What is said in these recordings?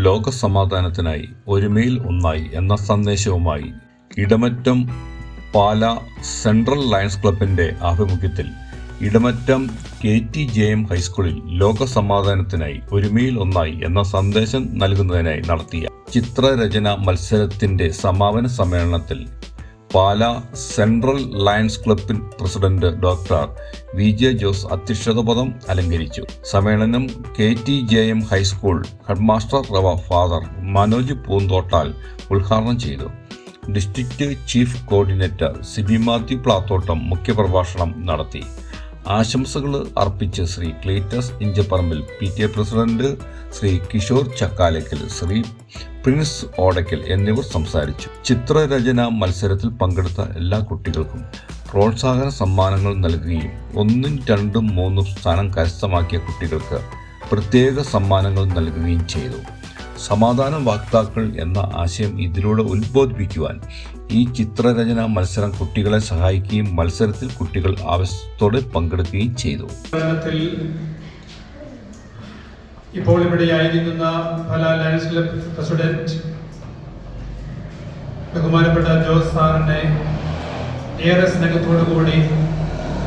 ലോകസമാധാനത്തിനായി ഒരുമയിൽ ഒന്നായി എന്ന സന്ദേശവുമായി ഇടമറ്റം പാല സെൻട്രൽ ലയൺസ് ക്ലബിന്റെ ആഭിമുഖ്യത്തിൽ Idamattom K T J M ഹൈസ്കൂളിൽ ലോകസമാധാനത്തിനായി ഒരുമയിൽ ഒന്നായി എന്ന സന്ദേശം നൽകുന്നതിനായി നടത്തിയ ചിത്രരചന മത്സരത്തിന്റെ സമാപന സമ്മേളനത്തിൽ Pala central lions club president doctor V J Jose അധ്യക്ഷത പദം അലങ്കരിച്ചു. സമ്മേളനം K T J M high school headmaster Rev father Manoj Poonthottal ഉദ്ഘാടനം ചെയ്തു. District chief coordinator Siby Mathew Plathottam മുഖ്യപ്രഭാഷണം നടത്തി. ആശംസകൾ അർപ്പിച്ച് Shri Cleetus Inchaparambil P T A president Shri Kishore Chakkalakkal Shri Prince Odackal എന്നിവർ സംസാരിച്ചു. ചിത്രരചന മത്സരത്തിൽ പങ്കെടുത്ത എല്ലാ കുട്ടികൾക്കും പ്രോത്സാഹന സമ്മാനങ്ങൾ നൽകുകയും ഒന്നും രണ്ടും മൂന്നും സ്ഥാനം കരസ്ഥമാക്കിയ കുട്ടികൾക്ക് പ്രത്യേക സമ്മാനങ്ങൾ നൽകുകയും ചെയ്തു. സമാധാന വാക്താക്കൾ എന്ന ആശയം ഇതിലൂടെ ഉത്ബോധിപ്പിക്കുവാൻ ഈ ചിത്രരചന മത്സരം കുട്ടികളെ സഹായിക്കുകയും മത്സരത്തിൽ കുട്ടികൾ ആവശ്യത്തോടെ പങ്കെടുക്കുകയും ചെയ്തു. ഇപ്പോൾ ഇവിടെ ആയിരിക്കുന്ന പല ലയൺസ് ക്ലബ് പ്രസിഡന്റ് ബഹുമാനപ്പെട്ട ജോസ് സാറിനെ ഏറെ സ്നേഹത്തോടു കൂടി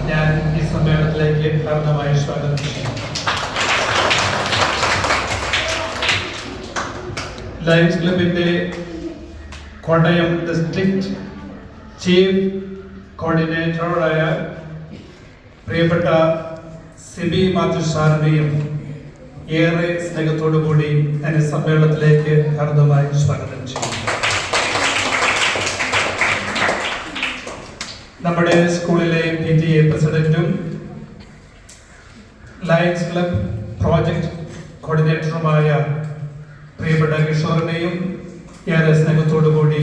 ഞാൻ ഈ സമ്മേളനത്തിലേക്ക് ഹാർദമായി സ്വാഗതം ചെയ്യുന്നു. ലയൺസ് ക്ലബിന്റെ കോട്ടയം ഡിസ്ട്രിക്ട് ചീഫ് കോർഡിനേറ്ററായ പ്രിയപ്പെട്ട സിബി മാത്യു സാറിനെയും ഏറെ സ്നേഹത്തോടു കൂടി ഈ സമ്മേളനത്തിലേക്ക് ഹർദമായി സ്വാഗതം ചെയ്യുന്നു. നമ്മുടെ സ്കൂളിലെ പി ടി എ പ്രസിഡന്റും ലയൺസ് ക്ലബ് പ്രോജക്ട് കോർഡിനേറ്ററുമായ പ്രിയപ്പെട്ട കിഷോറിനെയും ഏറെ സ്നേഹത്തോടു കൂടി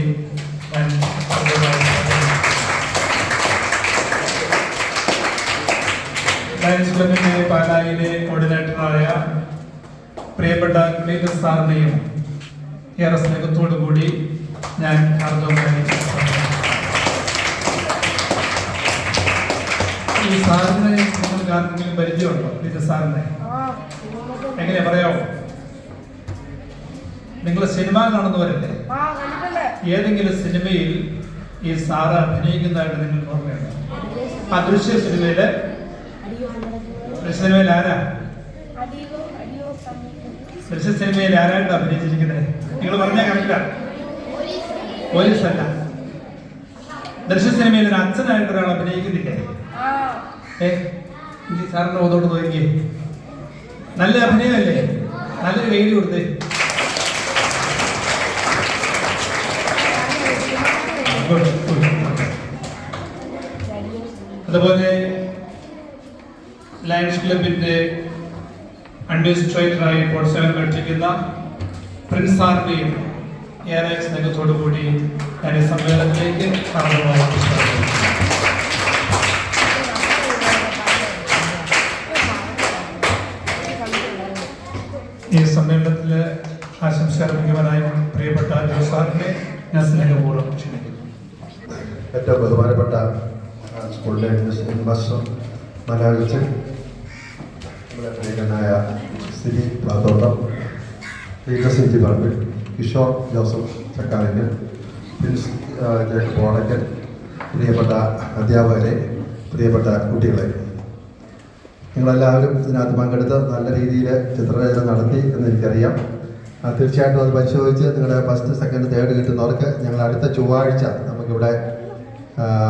ഞാൻ ക്ലബിന്റെ പാലായിലെ കോർഡിനേറ്ററായ പ്രിയപ്പെട്ട ക്ലീനർ സാറിനെയും ഏറെ സ്നേഹത്തോടു കൂടി ഞാൻ ഹാർദവമായി. ഈ സാറിനെ നിങ്ങൾക്ക് ആർക്കെങ്കിലും പരിചയമുണ്ടോ? ക്ലീനർ സാറിനെ. എങ്ങനെയാ? പറയാമോ നിങ്ങൾ സിനിമ കാണുന്നവരല്ലേ? ഏതെങ്കിലും സിനിമയിൽ ഈ സാറ് അഭിനയിക്കുന്നതായിട്ട് നിങ്ങൾ ഓർമ്മയുണ്ടോ? ആ ദൃശ്യ സിനിമയിലെ സിനിമയിൽ ആരാ? ദൃശ്യ സിനിമയിൽ ആരായിട്ട് അഭിനയിച്ചിരിക്കുന്നത് നിങ്ങൾ പറഞ്ഞാൽ കറക്റ്റാ. പോലീസ് അല്ല. ദൃശ്യ സിനിമയിൽ ഒരു അച്ഛനായിട്ട് ഒരാൾ അഭിനയിക്കുന്നില്ലേ? ഏ സാറിന്റെ ബോധോട്ട് നോക്കിയേ. നല്ല അഭിനയമല്ലേ? നല്ലൊരു വെയിൽ കൊടുത്തേ. അതുപോലെ ലയൺസ് ക്ലബിന്റെ അഡ്മിനിസ്ട്രേറ്ററായി പ്രോത്സാഹനം അനുഷ്ഠിക്കുന്ന പ്രിൻസ് സാറിന്റെയും ഏറെ സ്നേഹത്തോടു കൂടി ഞാൻ ഈ സമ്മേളനത്തിലേക്ക് ചെയ്യുന്നു. ഈ സമ്മേളനത്തിൽ ആശംസ അർപ്പിക്കുവാനായി പ്രിയപ്പെട്ട ജോസാറിനെ ഞാൻ സ്നേഹപൂർവം ക്ഷണിക്കുന്നു ഏറ്റവും ബഹുമാനപ്പെട്ട സ്കൂളിലെ ഹെഡ്മിസ്റ്റർ മാസ്റ്റർ മനോജ് നമ്മുടെ പ്രിയങ്കനായ സിബി സി ജി പറമ്പിൽ കിഷോർ ജോസഫ് ചക്കാലിങ്ങൻ പ്രിൻസ് ജേക്കബ് ഓണക്കൻ പ്രിയപ്പെട്ട അധ്യാപകരെ പ്രിയപ്പെട്ട കുട്ടികളെ. നിങ്ങളെല്ലാവരും ഇതിനകത്ത് പങ്കെടുത്ത് നല്ല രീതിയിൽ ചിത്രരചന നടത്തി എന്ന് എനിക്കറിയാം. തീർച്ചയായിട്ടും അത് പരിശോധിച്ച് നിങ്ങളുടെ ഫസ്റ്റ് സെക്കൻഡ് തേർഡ് കിട്ടുന്നവർക്ക് ഞങ്ങൾ അടുത്ത ചൊവ്വാഴ്ച നമുക്കിവിടെ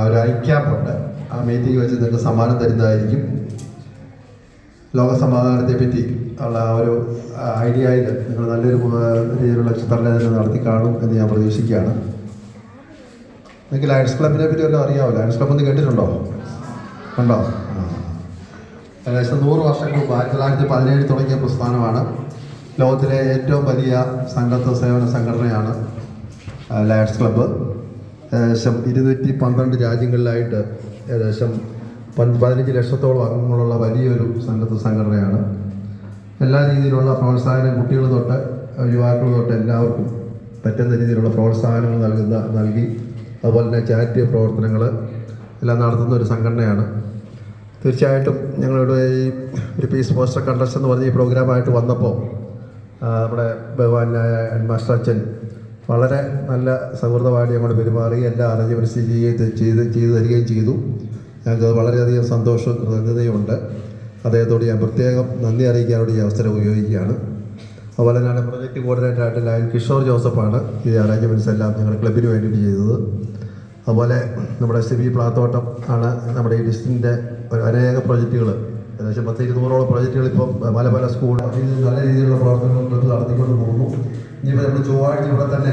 ഒരു ഐക്യാപ്പുണ്ട് ആ മീറ്റിംഗ് വെച്ച് നിങ്ങൾക്ക് സമ്മാനം തരുന്നതായിരിക്കും. ലോക സമാധാനത്തെ പറ്റി ഉള്ള ഒരു ഐഡിയയിൽ നിങ്ങൾ നല്ലൊരു രീതിയിലുള്ള ചിത്രരചന നടത്തി കാണും എന്ന് ഞാൻ പ്രതീക്ഷിക്കുകയാണ്. നിങ്ങൾക്ക് ലയൺസ് ക്ലബിനെ പറ്റി വല്ലതും അറിയാമോ ലയൺസ് ക്ലബ് ഒന്ന് കേട്ടിട്ടുണ്ടോ? ഉണ്ടോ? ഏകദേശം നൂറ് വർഷങ്ങൾക്ക് മുമ്പ് ആയിരത്തി തൊള്ളായിരത്തി പതിനേഴ് തുടങ്ങിയ പ്രസ്ഥാനമാണ് ലോകത്തിലെ ഏറ്റവും വലിയ സംഘത്വ സേവന സംഘടനയാണ് ലയൺസ് ക്ലബ്ബ് ഏകദേശം ഇരുന്നൂറ്റി പന്ത്രണ്ട് രാജ്യങ്ങളിലായിട്ട് ഏകദേശം പതിനഞ്ച് ലക്ഷത്തോളം അംഗങ്ങളുള്ള വലിയൊരു സന്നദ്ധ സംഘടനയാണ്. എല്ലാ രീതിയിലുള്ള പ്രോത്സാഹനം കുട്ടികൾ തൊട്ട് യുവാക്കൾ തൊട്ട് എല്ലാവർക്കും പറ്റുന്ന രീതിയിലുള്ള പ്രോത്സാഹനങ്ങൾ നൽകുന്ന നൽകി അതുപോലെ തന്നെ ചാരിറ്റി പ്രവർത്തനങ്ങൾ എല്ലാം നടത്തുന്ന ഒരു സംഘടനയാണ്. തീർച്ചയായിട്ടും ഞങ്ങളുടെ ഈ ഒരു പീസ് പോസ്റ്റർ കണ്ടസ്റ്റ് എന്ന് പറഞ്ഞ ഈ പ്രോഗ്രാമായിട്ട് വന്നപ്പോൾ നമ്മുടെ ബഹുമാനായ മാസ്റ്റർ അച്ഛൻ വളരെ നല്ല സൗഹൃദമായിട്ട് ഞങ്ങൾ പെരുമാറി എല്ലാ അറേഞ്ച്മെന്റ്സ് ചെയ്ത് ചെയ്ത് ചെയ്തു തരികയും ചെയ്തു. ഞങ്ങൾക്ക് വളരെയധികം സന്തോഷവും കൃതജ്ഞതയുമുണ്ട്. അദ്ദേഹത്തോട് ഞാൻ പ്രത്യേകം നന്ദി അറിയിക്കാനോട് ഈ അവസരം ഉപയോഗിക്കുകയാണ്. അതുപോലെ തന്നെ പ്രൊജക്റ്റ് കോർഡിനേറ്റർ ആയിട്ട് ലയൻ കിഷോർ ജോസഫാണ് ഈ അറേഞ്ച്മെന്റ്സ് എല്ലാം ഞങ്ങൾ ക്ലബിന് വേണ്ടിയിട്ട് ചെയ്തത്. അതുപോലെ നമ്മുടെ സിബി പ്ലാത്തോട്ടം ആണ് നമ്മുടെ ഈ ഡിസ്ട്രിക്റ്റിന്റെ അനേക പ്രൊജക്റ്റുകൾ ഏകദേശം പത്ത് ഇരുന്നൂറോളം പ്രൊജക്റ്റുകൾ ഇപ്പം പല പല സ്കൂൾ നല്ല രീതിയിലുള്ള പ്രവർത്തനങ്ങൾ നടത്തിക്കൊണ്ട് പോകുന്നു. ഇനിയിപ്പോൾ നമ്മൾ ചൊവ്വാഴ്ച ഇവിടെ തന്നെ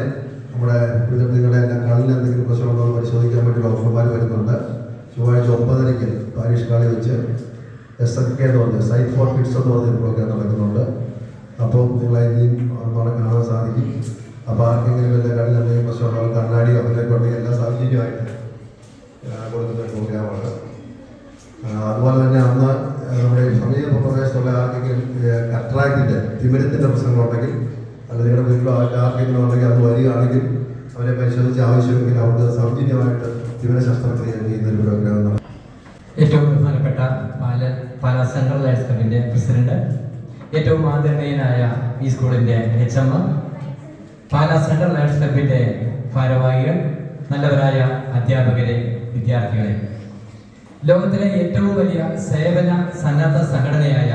നമ്മുടെ നിങ്ങളുടെ എല്ലാം കളിൽ എന്തെങ്കിലും പ്രശ്നമുണ്ടോ എന്ന് പരിശോധിക്കാൻ വേണ്ടി ഡോക്ടർമാർ വരുന്നുണ്ട്. ചൊവ്വാഴ്ച ഒമ്പതരയ്ക്ക് പാരീഷ് കാളി വെച്ച് എസ് എൻ കെ എന്ന് പറഞ്ഞ സൈറ്റ് ഫോർ കിഡ്സ് എന്ന് പറഞ്ഞ പ്രോഗ്രാം നടക്കുന്നുണ്ട്. അപ്പോൾ നിങ്ങളെ ഇനിയും അവിടെ കാണാൻ സാധിക്കും. അപ്പോൾ ആർക്കെങ്കിലും വല്ല കണ്ണിൽ എന്തെങ്കിലും പ്രശ്നമുണ്ടോ? കണ്ണാടിയോ അങ്ങനെയൊക്കെ ഉണ്ടെങ്കിൽ എല്ലാ സാധിക്കുമായിട്ട് കൊടുക്കുന്ന പ്രോഗ്രാമാണ് അതുപോലെ തന്നെ അന്ന് നമ്മുടെ സമീപ പ്രദേശത്തുള്ള ആർക്കെങ്കിലും അട്രാക്റ്റിന്റെ തിമിരത്തിന്റെ പ്രശ്നങ്ങളുണ്ടെങ്കിൽ നിങ്ങളുടെ വീട്ടിലോ ആർക്കെങ്കിലും ഉണ്ടെങ്കിൽ അത് വരികയാണെങ്കിൽ അവരെ പരിശോധിച്ച് ആവശ്യമെങ്കിൽ അവർക്ക് സൗജന്യമായിട്ട് ജീവന ശസ്ത്രക്രിയ ചെയ്യുന്ന ഒരു പ്രോഗ്രാം നടക്കും ഏറ്റവും ബഹുമാനപ്പെട്ട പാല പാല സെൻട്രൽ ലയൻസ് സ്കൂളിന്റെ പ്രസിഡന്റ് ഏറ്റവും ആദരണീയനായ ഈ സ്കൂളിന്റെ H M Pala central lions ക്ലബിന്റെ ഭാരവാഹികൾ നല്ലവരായ അധ്യാപകരെ വിദ്യാർത്ഥികളെ. ലോകത്തിലെ ഏറ്റവും വലിയ സേവന സന്നദ്ധ സംഘടനയായ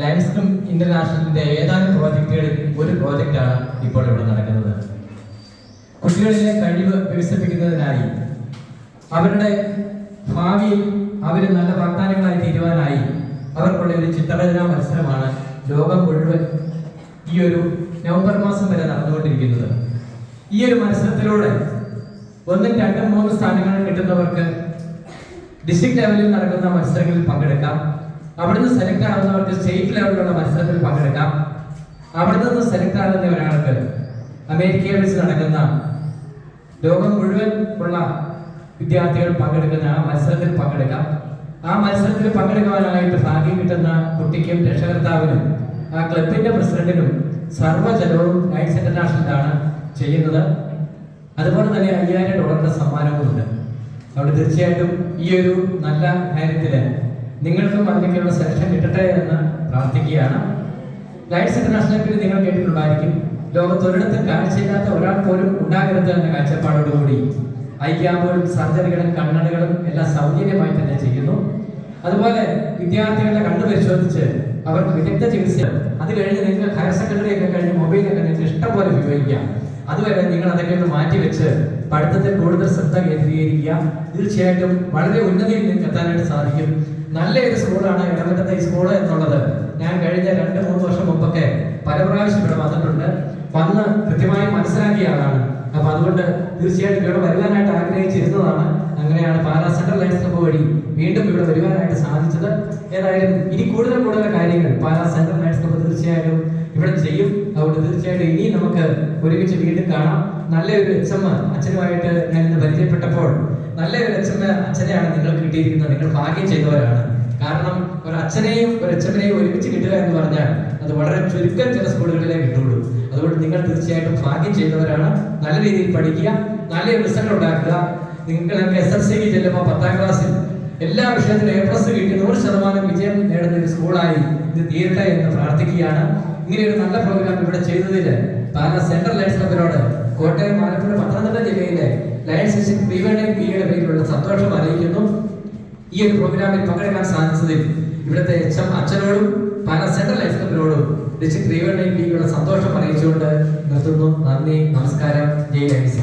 ലയൻസ് ക്ലബ് ഇന്റർനാഷണലിന്റെ ഏതാനും പ്രോജക്റ്റുകളിൽ ഒരു പ്രോജക്റ്റാണ് ഇപ്പോൾ ഇവിടെ നടക്കുന്നത്. കുട്ടികളിലെ കഴിവ് വികസിപ്പിക്കുന്നതിനായി അവരുടെ ഭാവിയിൽ അവർ നല്ല വാഗ്ദാനങ്ങളായി തീരുവാനായി അവർക്കുള്ള ഒരു ചിത്രരചനാ മത്സരമാണ് ലോകം മുഴുവൻ ഈ ഒരു നവംബർ മാസം വരെ നടന്നുകൊണ്ടിരിക്കുന്നത്. ഈ ഒരു മത്സരത്തിലൂടെ ഒന്നും രണ്ടും മൂന്ന് സ്ഥാനങ്ങൾ കിട്ടുന്നവർക്ക് ഡിസ്ട്രിക്ട് ലെവലിൽ നടക്കുന്ന മത്സരങ്ങളിൽ പങ്കെടുക്കാം. അവിടുന്ന് സെലക്ട് ആവുന്നവർക്ക് സ്റ്റേറ്റ് ലെവലിലുള്ള മത്സരത്തിൽ പങ്കെടുക്കാം. അവിടെ നിന്ന് സെലക്ട് ആകുന്ന ഒരാൾക്ക് അമേരിക്കയിൽ വെച്ച് നടക്കുന്ന ലോകം മുഴുവൻ ഉള്ള വിദ്യാർത്ഥികൾ പങ്കെടുക്കുന്ന ആ മത്സരത്തിൽ പങ്കെടുക്കാം. ആ മത്സരത്തിൽ പങ്കെടുക്കുവാനായിട്ട് ഭാഗ്യം കിട്ടുന്ന കുട്ടിക്കും രക്ഷകർത്താവിനും ആ ക്ലബിന്റെ പ്രസിഡന്റിനും സർവജനവും ലയൻസ് ഇന്റർനാഷണലാണ് ചെയ്യുന്നത്. അതുപോലെ തന്നെ അയ്യായിരം ഡോളറിന്റെ സമ്മാനവുമുണ്ട്. അവിടെ തീർച്ചയായിട്ടും ഈ ഒരു നല്ല കാര്യത്തിൽ നിങ്ങൾക്കും അതിനൊക്കെയുള്ള സെലക്ഷൻ കിട്ടട്ടെ എന്ന് പ്രാർത്ഥിക്കുകയാണ്. ലൈറ്റ്സ് ഇന്റർനാഷണൽ നിങ്ങൾ കേട്ടിട്ടുണ്ടായിരിക്കും ലോകത്തൊരിടത്തും കാഴ്ചയില്ലാത്ത ഒരാൾ പോലും ഉണ്ടാകരുത് എന്ന കാഴ്ചപ്പാടോടുകൂടി ഐക്യാമ്പോഴും സർജറികളും കണ്ണടകളും എല്ലാം സൗജന്യമായി തന്നെ ചെയ്യുന്നു. അതുപോലെ വിദ്യാർത്ഥികളെ കണ്ണു പരിശോധിച്ച് അവർക്ക് വിദഗ്ധ ചികിത്സ അത് കഴിഞ്ഞ് നിങ്ങൾക്ക് ഹയർ സെക്കൻഡറി ഒക്കെ കഴിഞ്ഞ് മൊബൈലൊക്കെ നിങ്ങൾക്ക് ഇഷ്ടം പോലെ ഉപയോഗിക്കാം. അതുവരെ നിങ്ങൾ അതൊക്കെ ഒന്ന് മാറ്റി വെച്ച് പഠിത്തത്തിൽ കൂടുതൽ ശ്രദ്ധ കേന്ദ്രീകരിക്കുക. തീർച്ചയായിട്ടും വളരെ ഉന്നതിയിൽ നിങ്ങൾക്ക് എത്താനായിട്ട് സാധിക്കും. നല്ല ഒരു സ്കൂളാണ് ഇടമറ്റത്തെ ഈ സ്കൂൾ എന്നുള്ളത്. ഞാൻ കഴിഞ്ഞ രണ്ട് മൂന്ന് വർഷം മുമ്പൊക്കെ പല പ്രാവശ്യം ഇവിടെ വന്നിട്ടുണ്ട്. വന്ന് കൃത്യമായി മനസ്സിലാക്കിയ ആളാണ്. അപ്പൊ അതുകൊണ്ട് തീർച്ചയായിട്ടും ഇവിടെ വരുവാനായിട്ട് ആഗ്രഹിച്ചിരുന്നതാണ്. അങ്ങനെയാണ് പാലാ സെൻട്രൽ ലൈൻസ് ക്ലബ്ബ് വഴി വീണ്ടും ഇവിടെ വരുവാനായിട്ട് സാധിച്ചത്. ഏതായാലും ഇനി കൂടുതൽ കൂടുതൽ കാര്യങ്ങൾ പാലാ സെൻട്രൽ ലൈൻസ് ക്ലബ്ബ് തീർച്ചയായിട്ടും ഇവിടെ ചെയ്യും. അതുകൊണ്ട് തീർച്ചയായിട്ടും ഇനി നമുക്ക് ഒരുമിച്ച് വീണ്ടും കാണാം. നല്ലൊരു എച്ച് എം അച്ഛനുമായിട്ട് ഞാൻ ഇന്ന് പരിചയപ്പെട്ടപ്പോൾ നല്ലൊരു ഒരു എം അച്ഛനെയാണ് നിങ്ങൾ കിട്ടിയിരിക്കുന്നത്. നിങ്ങൾ ഭാഗ്യം ചെയ്തവരാണ്. കാരണം ഒരു അച്ഛനെയും ഒരു അച്ഛനെയും ഒരുമിച്ച് കിട്ടുക എന്ന് പറഞ്ഞാൽ അത് വളരെ ചുരുക്കം ചില സ്കൂളുകളിലേ കിട്ടുള്ളൂ. അതുകൊണ്ട് നിങ്ങൾ തീർച്ചയായിട്ടും ഭാഗ്യം ചെയ്തവരാണ്. നല്ല രീതിയിൽ പഠിക്കുക നല്ല റിസൾട്ട് ഉണ്ടാക്കുക. നിങ്ങൾക്ക് എസ് എൽ സിക്ക് ചെല്ലുമ്പോൾ പത്താം ക്ലാസ്സിൽ എല്ലാ വിഷയത്തിലും എ പ്ലസ് കിട്ടി നൂറ് ശതമാനം വിജയം നേടുന്ന ഒരു സ്കൂളായി ഇത് തീരട്ടെ എന്ന് പ്രാർത്ഥിക്കുകയാണ്. ഇങ്ങനെ ഒരു നല്ല പ്രോഗ്രാം ഇവിടെ ചെയ്തതിൽ താങ്കൾ സെൻട്രൽ ലൈറ്റ്സ് ക്ലബിനോട് കോട്ടയം ആലപ്പുഴ പത്തനംതിട്ട ജില്ലയിലെ ലയൻസ് പിയുടെ പേരിലുള്ള സന്തോഷം അറിയിക്കുന്നു. ഈ ഒരു പ്രോഗ്രാമിൽ പങ്കെടുക്കാൻ സാധിച്ചതിൽ ഇവിടുത്തെ എച്ച് എം അച്ഛനോടും പാല സെൻട്രൽ ലൈഫ് ക്ലബിനോടും ഡിസ്ട്രിക്ട് പിയുടെ സന്തോഷം അറിയിച്ചുകൊണ്ട് നിർത്തുന്നു. നന്ദി നമസ്കാരം. ജയ് ലയൻസ്